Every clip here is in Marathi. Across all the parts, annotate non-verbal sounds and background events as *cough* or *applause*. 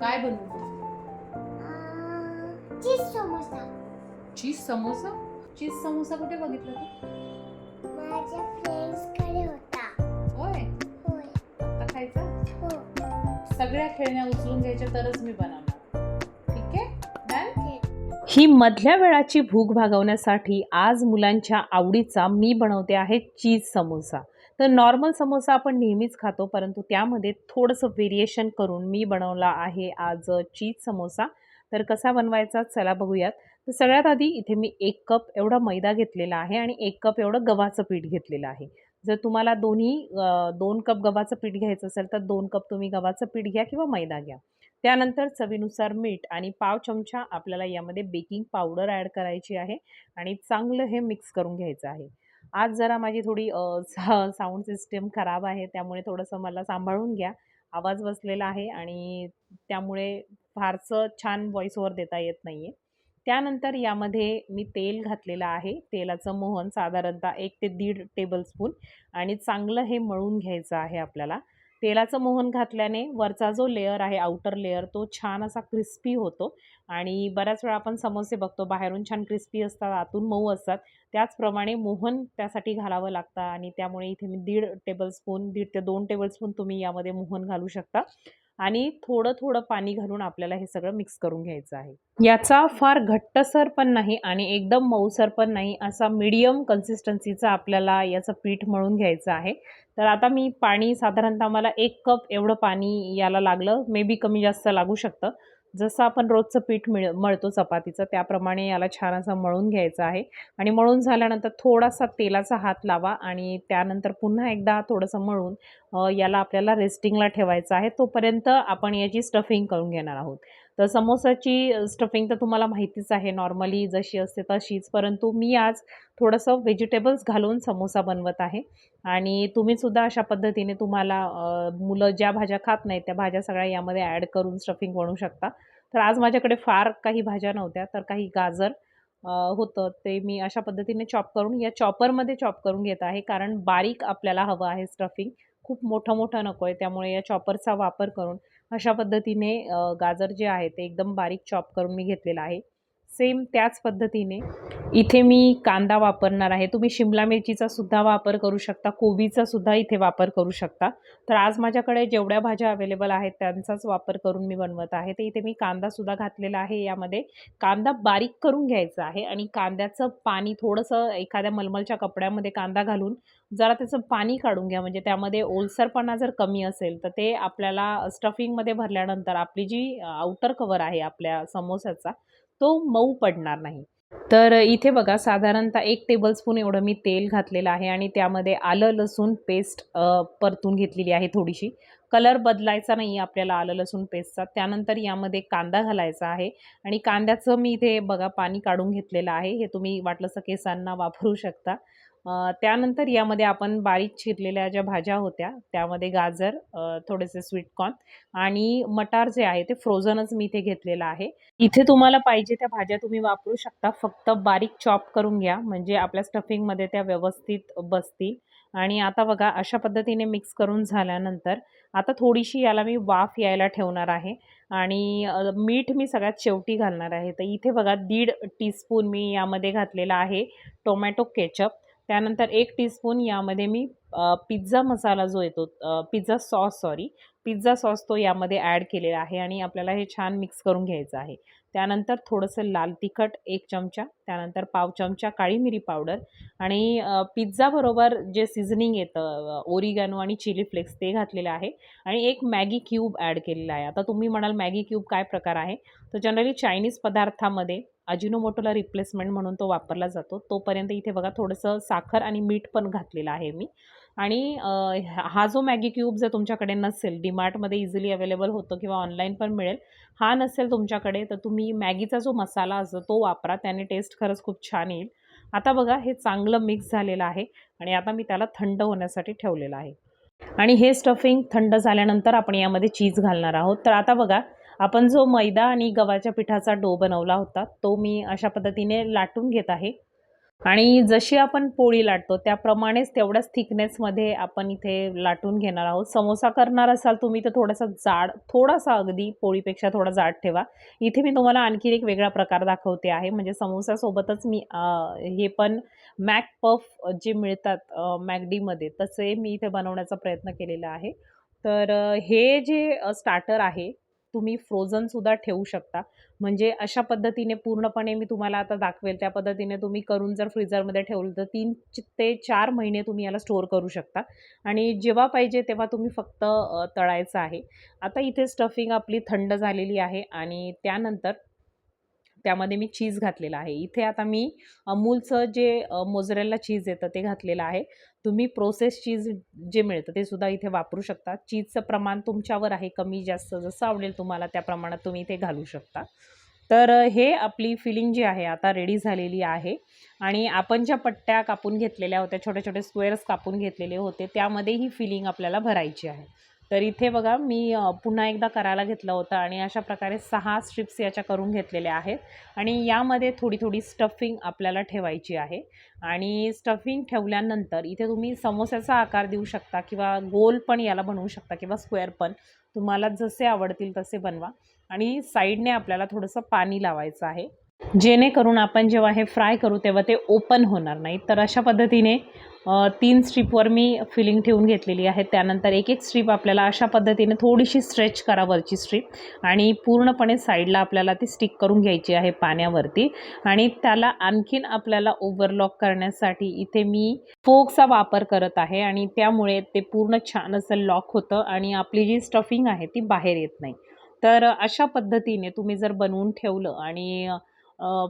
काय बनवू चीज समोसा. चीज समोसा? चीज समोसा कुठे बघितलं तू? माझ्या फ्रेंड्सकडे होता. होय? होय. आता खायचा? हो. सगळ्या खेळण्या उचलून घ्यायच्या तरच मी बनवणार. ठीक आहे. ही मधल्या वेळाची भूक भागवण्यासाठी आज मुलांच्या आवडीचा मी बनवते आहे चीज समोसा. तर नॉर्मल समोसा आपण नेहमीच खातो परंतु त्यामध्ये थोडंसं व्हेरिएशन करून मी बनवला आहे आज चीज समोसा. तर कसा बनवायचा चला बघूयात. तर सगळ्यात आधी इथे मी एक कप एवढा मैदा घेतलेला आहे आणि एक कप एवढं गव्हाचं पीठ घेतलेलं आहे. जर तुम्हाला दोन्ही दोन कप गव्हाचं पीठ घ्यायचं असेल तर दोन कप तुम्ही गव्हाचं पीठ घ्या किंवा मैदा घ्या. त्यानंतर चवीनुसार मीठ आणि पाव चमचा आपल्याला यामध्ये बेकिंग पावडर ॲड करायची आहे आणि चांगलं हे मिक्स करून घ्यायचं आहे. आज जरा माझी थोडी *laughs* साऊंड सिस्टम खराब आहे त्यामुळे थोडंसं मला सांभाळून घ्या. आवाज बसलेला आहे आणि त्यामुळे फारसं छान व्हॉइस ओव्हर देता येत नाही आहे त्यानंतर यामध्ये मी तेल घातलेलं आहे. तेलाचं मोहन साधारणतः एक ते दीड टेबलस्पून आणि चांगलं हे मळून घ्यायचं आहे आपल्याला. तेलाचं मोहन घातल्याने वरचा जो लेअर आहे आउटर लेअर तो छान असा क्रिस्पी होतो. आणि बऱ्याच वेळा आपण समोसे बघतो बाहेरून छान क्रिस्पी असतात आतून मऊ असतात. त्याचप्रमाणे मोहन त्यासाठी घालावं लागतं आणि त्यामुळे इथे मी दीड टेबलस्पून दीड ते दोन टेबलस्पून तुम्ही यामध्ये मोहन घालू शकता. आणि थोडं थोडं पाणी घालून आपल्याला हे सगळं मिक्स करून घ्यायचं आहे. याचा फार घट्टसर पण नाही आणि एकदम मऊसर पण नाही असा मीडियम कन्सिस्टन्सीचा आपल्याला याचं पीठ मळून घ्यायचं आहे. तर आता मी पाणी साधारणतः मला एक कप एवढं पाणी याला लागलं. मे बी कमी जास्त लागू शकतं. जसं आपण रोजचं पीठ मिळ मळतो चपातीचं त्याप्रमाणे याला छान असं मळून घ्यायचं आहे. आणि मळून झाल्यानंतर थोडासा तेलाचा हात लावा आणि त्यानंतर पुन्हा एकदा थोडंसं मळून याला आपल्याला रेस्टिंगला ठेवायचं आहे. तोपर्यंत आपण याची स्टफिंग करून घेणार आहोत. तर समोसाची स्टफिंग तर तुम्हाला माहितीच आहे. नॉर्मली जशी असते तशीच. परंतु मी आज थोडंसं व्हेजिटेबल्स घालून समोसा बनवत आहे. आणि तुम्हीसुद्धा अशा पद्धतीने तुम्हाला मुलं ज्या भाज्या खात नाहीत त्या भाज्या सगळ्या यामध्ये ॲड करून स्टफिंग बनवू शकता. तर आज माझ्याकडे फार काही भाज्या नव्हत्या तर काही गाजर होतं. ते मी अशा पद्धतीने चॉप करून या चॉपरमध्ये चॉप करून घेत आहे. कारण बारीक आपल्याला हवं आहे स्टफिंग खूप मोठं मोठं नको आहे. त्यामुळे या चॉपरचा वापर करून अशा पद्धतीने गाजर जे आहे ते एकदम बारीक चॉप करून मी घेतलेलं आहे. सेम त्याच पद्धतीने इथे मी कांदा वापरणार आहे. तुम्ही शिमला मिरचीचा सुद्धा वापर करू शकता कोबीचा सुद्धा इथे वापर करू शकता. तर आज माझ्याकडे जेवढ्या भाज्या अवेलेबल आहेत त्यांचाच वापर करून मी बनवत आहे. तर इथे मी कांदासुद्धा घातलेला आहे यामध्ये. कांदा बारीक करून घ्यायचा आहे आणि कांद्याचं पाणी थोडंसं एखाद्या मलमलच्या कपड्यामध्ये कांदा घालून जरा त्याचं पाणी काढून घ्या. म्हणजे त्यामध्ये ओलसरपणा जर कमी असेल तर ते आपल्याला स्टफिंगमध्ये भरल्यानंतर आपली जी आउटर कवर आहे आपल्या समोसाचा तो मऊ पडणार नाही. तर इथे बघा साधारणतः एक टेबलस्पून एवढं मी तेल घातलेलं आहे आणि त्यामध्ये आलं लसूण पेस्ट परतून घेतलेली आहे थोडीशी. कलर बदलायचा नाही आपल्याला आलं लसूण पेस्टचा त्यानंतर यामध्ये कांदा घालायचा आहे आणि कांद्याचं मी इथे बघा पाणी काढून घेतलेलं आहे. हे तुम्ही वाटलंसं केसांना वापरू शकता. त्यानंतर यामध्ये आपण बारीक चिरलेल्या ज्या भाज्या होत्या त्यामध्ये गाजर थोडेसे स्वीटकॉर्न आणि मटार जे आहे ते फ्रोझनच मी इथे घेतलेलं आहे. इथे तुम्हाला पाहिजे त्या भाज्या तुम्ही वापरू शकता. फक्त बारीक चॉप करून घ्या म्हणजे आपल्या स्टफिंगमध्ये त्या व्यवस्थित बसतील. आणि आता बघा अशा पद्धतीने मिक्स करून झाल्यानंतर आता थोडीशी याला मी वाफ यायला ठेवणार आहे. आणि मीठ मी सगळ्यात शेवटी घालणार आहे. तर इथे बघा दीड टीस्पून मी यामध्ये घातलेला आहे टोमॅटो केचप. त्यानंतर एक टीस्पून यामध्ये मी पिझ्झा मसाला जो येतो pizza sauce sorry pizza sauce तो यामध्ये ॲड केलेला आहे आणि आपल्याला हे छान मिक्स करून घ्यायचं आहे. त्यानंतर थोडंसं लाल तिखट एक चमचा त्यानंतर पाव चमचा काळी मिरी पावडर आणि पिझ्झाबरोबर जे सिझनिंग येतं ओरिगॅनो आणि चिली फ्लेक्स ते घातलेलं आहे आणि एक मॅगी क्यूब ॲड केलेला आहे. आता तुम्ही म्हणाल मॅगी क्यूब काय प्रकार आहे? तर जनरली चायनीज पदार्थामध्ये अजिनोमोटोला रिप्लेसमेंट म्हणून तो वापरला जातो. तोपर्यंत इथे बघा थोडंसं साखर आणि मीठ पण घातलेलं आहे मी. आणि हा हा जो मॅगी क्यूब जर तुमच्याकडे नसेल डीमार्टमध्ये इझिली अवेलेबल होतो किंवा ऑनलाईन पण मिळेल हा नसेल तुमच्याकडे तर तुम्ही मॅगीचा जो मसाला असतो तो वापरा त्याने टेस्ट खरंच खूप छान येईल. आता बघा हे चांगलं मिक्स झालेलं आहे आणि आता मी त्याला थंड होण्यासाठी ठेवलेलं आहे. आणि हे स्टफिंग थंड झाल्यानंतर आपण यामध्ये चीज घालणार आहोत. तर आता बघा आपण जो मैदा आणि गव्हाच्या पिठाचा डो बनवला होता तो मी अशा पद्धतीने लाटून घेत आहे. आणि जशी आपण पोळी लाटतो त्याप्रमाणेच तेवढ्याच थिकनेसमध्ये आपण इथे लाटून घेणार आहोत. समोसा करणार असाल तुम्ही तर थोडासा जाड थोडासा अगदी पोळीपेक्षा थोडा जाड ठेवा. इथे मी तुम्हाला आणखी एक वेगळा प्रकार दाखवते आहे. म्हणजे समोसासोबतच मी हे पण मॅक पफ जे मिळतात मॅगडीमध्ये तसे मी इथे बनवण्याचा प्रयत्न केलेला आहे. तर हे जे स्टार्टर आहे तुम्ही फ्रोझनसुद्धा ठेवू शकता. म्हणजे अशा पद्धतीने पूर्णपणे मी तुम्हाला आता दाखवेल. त्या पद्धतीने तुम्ही करून जर फ्रीजरमध्ये ठेवलं तर तीन ते चार महिने तुम्ही याला स्टोअर करू शकता. आणि जेव्हा पाहिजे तेव्हा तुम्ही फक्त तळायचं आहे. आता इथे स्टफिंग आपली थंड झालेली आहे आणि त्यानंतर त्यामध्ये मी चीज घातलेला आहे. इथे आता मी अमूलचं जे मोजरेला चीज येतं ते घातलेलं आहे. तुम्ही प्रोसेस चीज जे मिळतं ते सुद्धा इथे वापरू शकता. चीजचं प्रमाण तुमच्यावर आहे कमी जास्त. जसं आवडेल तुम्हाला त्या प्रमाणात तुम्ही इथे घालू शकता. तर हे आपली फिलिंग जी आहे आता रेडी झालेली आहे. आणि आपण ज्या पट्ट्या कापून घेतलेल्या होत्या छोटे छोटे स्क्वेअर्स कापून घेतलेले होते त्यामध्ये ही फिलिंग आपल्याला भरायची आहे. तर इथे बघा मी पुन्हा एकदा करायला घेतलं होतं आणि अशा प्रकारे सहा स्ट्रिप्स याच्या करून घेतलेल्या आहेत आणि यामध्ये थोडी थोडी स्टफिंग आपल्याला ठेवायची आहे आणि स्टफिंग ठेवल्यानंतर इथे तुम्ही समोस्याचा आकार देऊ शकता किंवा गोल पण याला बनवू शकता किंवा स्क्वेअर पण. तुम्हाला जसे आवडतील तसे बनवा आणि साईडने आपल्याला थोडंसं पाणी लावायचं आहे. जेणेकरून आपण जेव्हा हे फ्राय करू तेव्हा ते ओपन होणार नाही. तर अशा पद्धतीने तीन स्ट्रीपवर मी फिलिंग ठेवून घेतलेली आहे. त्यानंतर एक एक स्ट्रीप आपल्याला अशा पद्धतीने थोडीशी स्ट्रेच करा वरची स्ट्रीप आणि पूर्णपणे साईडला आपल्याला ती स्टिक करून घ्यायची आहे पाण्यावरती. आणि त्याला आणखीन आपल्याला ओव्हरलॉक करण्यासाठी इथे मी फोकचा वापर करत आहे आणि त्यामुळे ते पूर्ण छान असं लॉक होतं आणि आपली जी स्टफिंग आहे ती बाहेर येत नाही. तर अशा पद्धतीने तुम्ही जर बनवून ठेवलं आणि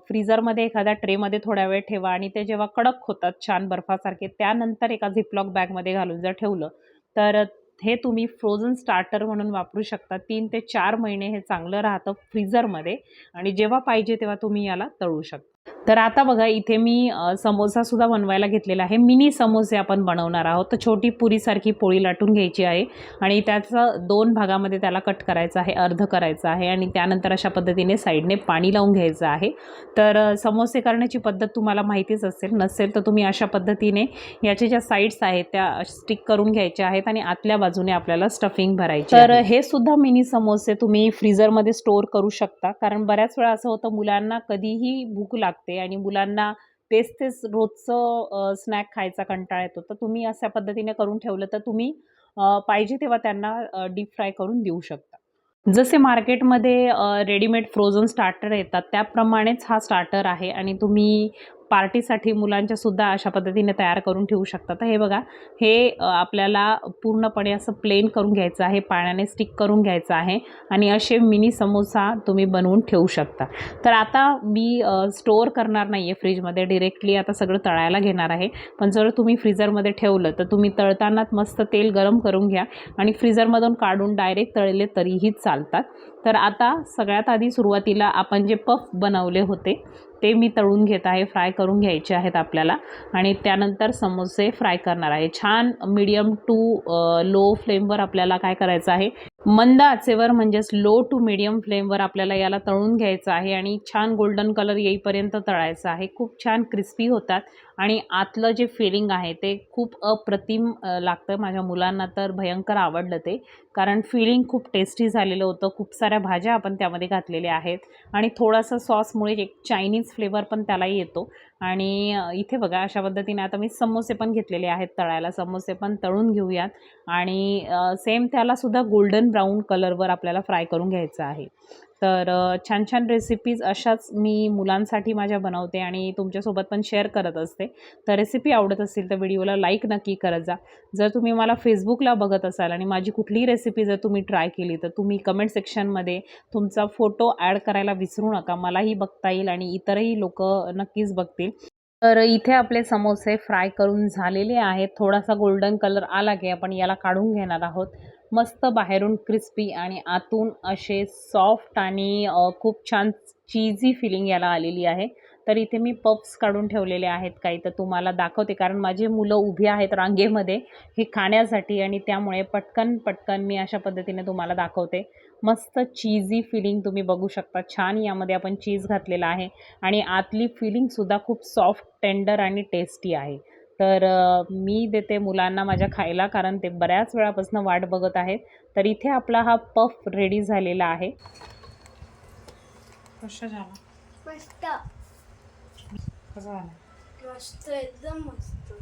फ्रीझरमध्ये एखाद्या ट्रेमध्ये थोड्या वेळ ठेवा आणि ते जेव्हा कडक होतात छान बर्फासारखे त्यानंतर एका झिपलॉक बॅगमध्ये घालून जर ठेवलं तर हे तुम्ही फ्रोझन स्टार्टर म्हणून वापरू शकता. तीन ते चार महिने हे चांगलं राहतं फ्रीझरमध्ये आणि जेव्हा पाहिजे तेव्हा तुम्ही याला तळू शकता. तर आता बघा इथे मी समोसासुद्धा बनवायला घेतलेला आहे. मिनी समोसे आपण बनवणार आहोत. तर छोटी पुरीसारखी पोळी लाटून घ्यायची आहे आणि त्याचं दोन भागामध्ये त्याला कट करायचं आहे अर्ध करायचं आहे आणि त्यानंतर अशा पद्धतीने साईडने पाणी लावून घ्यायचं आहे. तर समोसे करण्याची पद्धत तुम्हाला माहितीच असेल नसेल तर तुम्ही अशा पद्धतीने याचे ज्या साईड्स आहेत त्या स्टिक करून घ्यायच्या आहेत आणि आतल्या बाजूने आपल्याला स्टफिंग भरायची तर हे सुद्धा मिनी समोसे तुम्ही फ्रीझरमध्ये स्टोअर करू शकता. कारण बऱ्याच वेळा असं होतं मुलांना कधीही भूक लागते आणि मुलांना तेच तेच रोजचं स्नॅक खायचा कंटाळा येतो. तर तुम्ही अशा पद्धतीने करून ठेवलं तर तुम्ही पाहिजे तेव्हा त्यांना डीप फ्राय करून देऊ शकता. जसे मार्केटमध्ये रेडीमेड फ्रोझन स्टार्टर येतात त्याप्रमाणेच हा स्टार्टर आहे आणि तुम्ही पार्टीसाठी मुलांच्या सुद्धा अशा पद्धतीने तयार करून ठेवू शकता तर हे बघा हे आपल्याला पूर्णपणे असं प्लेन करून घ्यायचं आहे पाण्याने स्टिक करून घ्यायचं आहे आणि असे मिनी समोसा तुम्ही बनवून ठेवू शकता. तर आता मी स्टोअर करणार नाही आहे फ्रीजमध्ये डिरेक्टली आता सगळं तळायला घेणार आहे. पण जर तुम्ही फ्रीजरमध्ये ठेवलं तर तुम्ही तळतानाच मस्त तेल गरम करून घ्या आणि फ्रीजरमधून काढून डायरेक्ट तळले तरीही चालतात. तर आता सगळ्यात आधी सुरुवातीला आपण जे पफ बनवले होते ते मी तळून घेत आहे फ्राय करून घ्यायचे आहेत आपल्याला. आणि त्यानंतर समोसे फ्राय करणार आहे. छान मीडियम टू लो फ्लेमवर आपल्याला काय करायचं आहे? मंद आचेवर म्हणजेच लो टू मीडियम फ्लेमवर आपल्याला याला तळून घ्यायचं आहे. आणि छान गोल्डन कलर येईपर्यंत तळायचं आहे. खूप छान क्रिस्पी होतात. आणि आतलं जे फिलिंग आहे ते खूप अप्रतिम लागतं माझ्या मुलांना तर भयंकर आवडलं ते. कारण फिलिंग खूप टेस्टी झालेलं होतं. खूप साऱ्या भाज्या आपण त्यामध्ये घातलेल्या आहेत. आणि थोडंसं सॉसमुळे एक चायनीज फ्लेवर पण त्याला येतो. आणि इथे बघा अशा पद्धतीने आता मी समोसे पण घेतलेले आहेत तळायला. समोसे पण तळून घेऊयात. आणि सेम त्यालासुद्धा गोल्डन ब्राऊन कलरवर आपल्याला फ्राय करून घ्यायचं आहे. तर छान छान रेसिपीज अशाच मी मुलांसाठी माझ्या बनवते आणि तुमच्यासोबत पण शेअर करत असते. तर रेसिपी आवडत असेल तर व्हिडिओला लाईक नक्की करत जा. जर तुम्ही मला फेसबुकला बघत असाल आणि माझी कुठलीही रेसिपी जर तुम्ही ट्राय केली तर तुम्ही कमेंट सेक्शनमध्ये तुमचा फोटो ॲड करायला विसरू नका. मलाही बघता येईल आणि इतरही लोक नक्कीच बघतील. तर इथे आपले समोसे फ्राय करून झालेले आहेत. थोडासा गोल्डन कलर आला की आपण याला काढून घेणार आहोत. मस्त बाहेरून क्रिस्पी आणि आतून असे सॉफ्ट आणि खूप छान चीजी फिलिंग याला आलेली आहे. तर इथे मी पप्स काढून ठेवलेले आहेत काही. तर तुम्हाला दाखवते कारण माझे मुलं उभी आहेत रांगेमध्ये हे खाण्यासाठी आणि त्यामुळे पटकन पटकन मी अशा पद्धतीने तुम्हाला दाखवते. मस्त चीजी फिलिंग तुम्ही बघू शकता. छान यामध्ये आपण चीज घातलेला आहे आणि आतली फिलिंगसुद्धा खूप सॉफ्ट टेंडर आणि टेस्टी आहे. तर मी देते मुलांना माझ्या खायला कारण ते बऱ्याच वेळापासून वाट बघत आहेत. तर इथे आपला हा पफ रेडी झालेला आहे. कशा झाला? मस्त. कसा झाला? मस्त एकदम मस्त.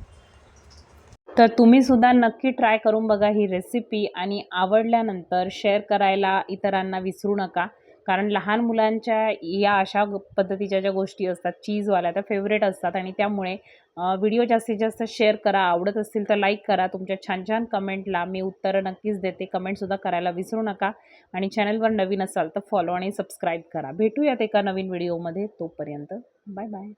तर तुम्ही सुद्धा नक्की ट्राय करून बघा ही रेसिपी आणि आवडल्यानंतर शेअर करायला इतरांना विसरू नका. कारण लहान मुलांच्या या अशा पद्धतीच्या ज्या गोष्टी असतात चीजवाल्या त्या फेवरेट असतात आणि त्यामुळे व्हिडिओ जास्तीत जास्त शेअर करा आवडत असतील तर लाईक करा. तुमच्या छान छान कमेंटला मी उत्तरं नक्कीच देते. कमेंटसुद्धा करायला विसरू नका. आणि चॅनलवर नवीन असाल तर फॉलो आणि सबस्क्राईब करा. भेटूयात एका नवीन व्हिडिओमध्ये तोपर्यंत बाय बाय